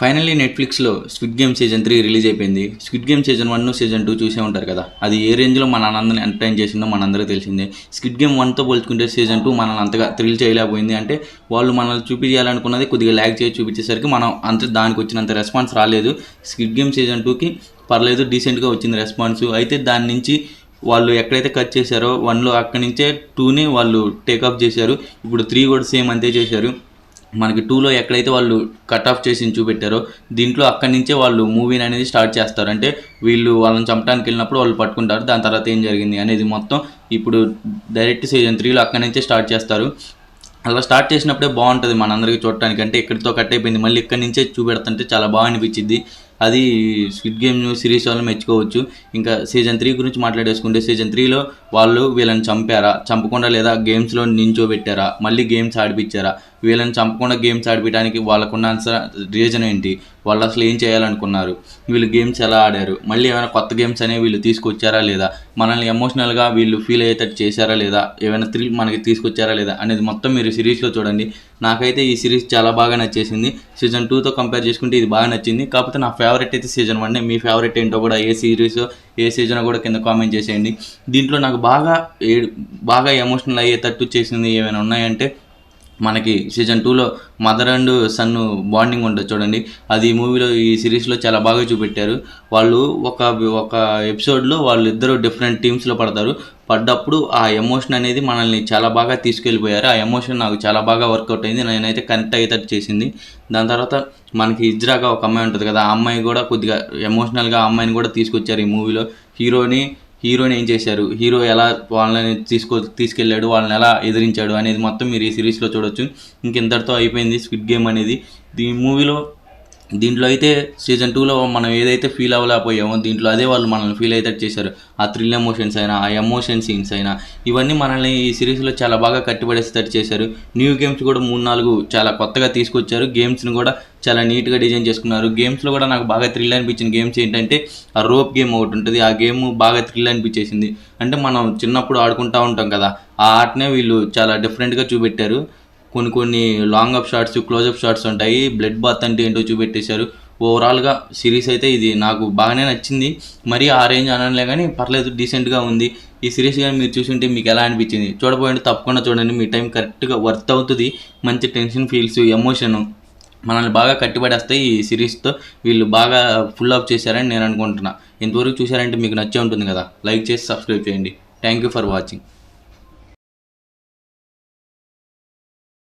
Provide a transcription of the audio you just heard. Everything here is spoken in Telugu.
ఫైనల్లీ నెట్ఫ్లిక్స్లో squid game season three release అయిపోయింది. Squid game season one season two చూసే ఉంటారు కదా. అది ఏ రేంజ్లో మన అందరిని ఎంటర్టైన్ చేసిందో మనందరికీ తెలిసిందే. స్క్విడ్ గేమ్ వన్తో పోల్చుకుంటే సీజన్ టూ మనల్ని అంతగా థ్రిల్ చేయలేకపోయింది. అంటే వాళ్ళు మనల్ని చూపించాలనుకున్నది కొద్దిగా ల్యాగ్ చేసి చూపించేసరికి మనం అంత దానికి వచ్చినంత రెస్పాన్స్ రాలేదు. స్క్విడ్ గేమ్ సీజన్ టూకి పర్లేదు డీసెంట్గా వచ్చింది రెస్పాన్స్. అయితే దాని నుంచి వాళ్ళు ఎక్కడైతే కట్ చేశారో వన్లో అక్కడి నుంచే టూని వాళ్ళు టేకప్ చేశారు. ఇప్పుడు త్రీ కూడా సేమ్ అంతే చేశారు. మనకి టూలో ఎక్కడైతే వాళ్ళు కట్ ఆఫ్ చేసి చూపెట్టారో దీంట్లో అక్కడి నుంచే వాళ్ళు మూవీని అనేది స్టార్ట్ చేస్తారు. అంటే వీళ్ళు వాళ్ళని చంపడానికి వెళ్ళినప్పుడు వాళ్ళు పట్టుకుంటారు దాని తర్వాత ఏం జరిగింది అనేది మొత్తం ఇప్పుడు డైరెక్ట్ సీజన్ త్రీలో అక్కడి నుంచే స్టార్ట్ చేస్తారు. అలా స్టార్ట్ చేసినప్పుడే బాగుంటుంది మనందరికీ చూడటానికి. అంటే ఎక్కడితో కట్ అయిపోయింది మళ్ళీ ఇక్కడి నుంచే చూపెడుతుంటే చాలా బాగా అనిపించింది అది స్విడ్ గేమ్ సిరీస్ వల్ల మెచ్చుకోవచ్చు. ఇంకా సీజన్ త్రీ గురించి మాట్లాడేసుకుంటే సీజన్ త్రీలో వాళ్ళు వీళ్ళని చంపారా? చంపకుండా లేదా గేమ్స్లో నించోబెట్టారా? మళ్ళీ గేమ్స్ ఆడిపించారా వీళ్ళని చంపకుండా గేమ్స్ ఆడిపించడానికి వాళ్ళకున్న రీజన్ ఏంటి? వాళ్ళు అసలు ఏం చేయాలనుకున్నారు? వీళ్ళు గేమ్స్ ఎలా ఆడారు? మళ్ళీ ఏమైనా కొత్త గేమ్స్ అనేవి వీళ్ళు తీసుకొచ్చారా లేదా? మనల్ని ఎమోషనల్గా వీళ్ళు ఫీల్ అయ్యేటట్టు చేశారా లేదా? ఏమైనా థ్రిల్ మనకి తీసుకొచ్చారా లేదా? అనేది మొత్తం మీరు సిరీస్లో చూడండి. నాకైతే ఈ సిరీస్ చాలా బాగా నచ్చేసింది. సీజన్ టూతో కంపేర్ చేసుకుంటే ఇది బాగా నచ్చింది. కాకపోతే నా ఫేవరెట్ అయితే సీజన్ వన్ మీ ఫేవరెట్ ఏంటో కూడా ఏ సిరీస్ ఏ సీజన్ కూడా కింద కామెంట్ చేసేయండి. దీంట్లో నాకు బాగా బాగా ఎమోషనల్ అయ్యేటట్టు చేసింది ఏమైనా ఉన్నాయంటే మనకి సీజన్ టూలో మదర్ అండ్ సన్ బాండింగ్ ఉంటుంది చూడండి. అది ఈ మూవీలో ఈ సిరీస్లో చాలా బాగా చూపెట్టారు. వాళ్ళు ఒక ఒక ఎపిసోడ్లో వాళ్ళు ఇద్దరు డిఫరెంట్ టీమ్స్లో పడతారు. పడ్డప్పుడు ఆ ఎమోషన్ అనేది మనల్ని చాలా బాగా తీసుకెళ్ళిపోయారు. ఆ ఎమోషన్ నాకు చాలా బాగా వర్కౌట్ అయింది. నేనైతే కనెక్ట్ అయ్యేటట్టు చేసింది. దాని తర్వాత మనకి ఇజ్రాగా ఒక అమ్మాయి ఉంటుంది కదా ఆ అమ్మాయి కూడా కొద్దిగా ఎమోషనల్గా ఆ అమ్మాయిని కూడా తీసుకొచ్చారు ఈ మూవీలో హీరోని హీరోని ఏం చేశారు? హీరో ఎలా వాళ్ళని తీసుకో తీసుకెళ్ళాడు? వాళ్ళని ఎలా ఎదిరించాడు? అనేది మొత్తం మీరు ఈ సిరీస్లో చూడొచ్చు. ఇంకెంతటితో అయిపోయింది స్క్విడ్ గేమ్ అనేది? ఈ మూవీలో దీంట్లో అయితే సీజన్ టూలో మనం ఏదైతే ఫీల్ అవ్వలేకపోయామో దీంట్లో అదే వాళ్ళు మనల్ని ఫీల్ అయ్యేటట్టు చేశారు. ఆ థ్రిల్ ఎమోషన్స్ అయినా ఆ ఎమోషన్ సీన్స్ అయినా ఇవన్నీ మనల్ని ఈ సిరీస్లో చాలా బాగా కట్టిపడేసేటట్టు చేశారు. న్యూ గేమ్స్ కూడా మూడు నాలుగు చాలా కొత్తగా తీసుకొచ్చారు. గేమ్స్ని కూడా చాలా నీట్గా డిజైన్ చేసుకున్నారు. గేమ్స్లో కూడా నాకు బాగా థ్రిల్ అనిపించిన గేమ్స్ ఏంటంటే ఆ రోప్ గేమ్ ఒకటి ఉంటుంది. ఆ గేమ్ బాగా థ్రిల్ అనిపించేసింది. అంటే మనం చిన్నప్పుడు ఆడుకుంటూ ఉంటాం కదా ఆ ఆటనే వీళ్ళు చాలా డిఫరెంట్గా చూపెట్టారు. కొన్ని కొన్ని long up shots close up shots ఉంటాయి. బ్లడ్ బాత్ అంటే ఏంటో చూపెట్టేశారు. ఓవరాల్గా సిరీస్ అయితే ఇది నాకు బాగానే నచ్చింది. మరీ ఆ రేంజ్ అనలే కానీ పర్లేదు డీసెంట్గా ఉంది. ఈ సిరీస్ కానీ మీరు చూసుంటే మీకు ఎలా అనిపించింది? చూడబోయండి తప్పకుండా చూడండి. మీ టైం కరెక్ట్గా వర్త్ అవుతుంది. మంచి టెన్షన్ ఫీల్స్ ఎమోషన్ మనల్ని బాగా కట్టిపడేస్తాయి ఈ సిరీస్తో వీళ్ళు బాగా ఫుల్ అప్ చేశారని నేను అనుకుంటున్నా. ఇంతవరకు చూశారంటే మీకు నచ్చే ఉంటుంది కదా? లైక్ చేసి సబ్స్క్రైబ్ చేయండి. Thank you for watching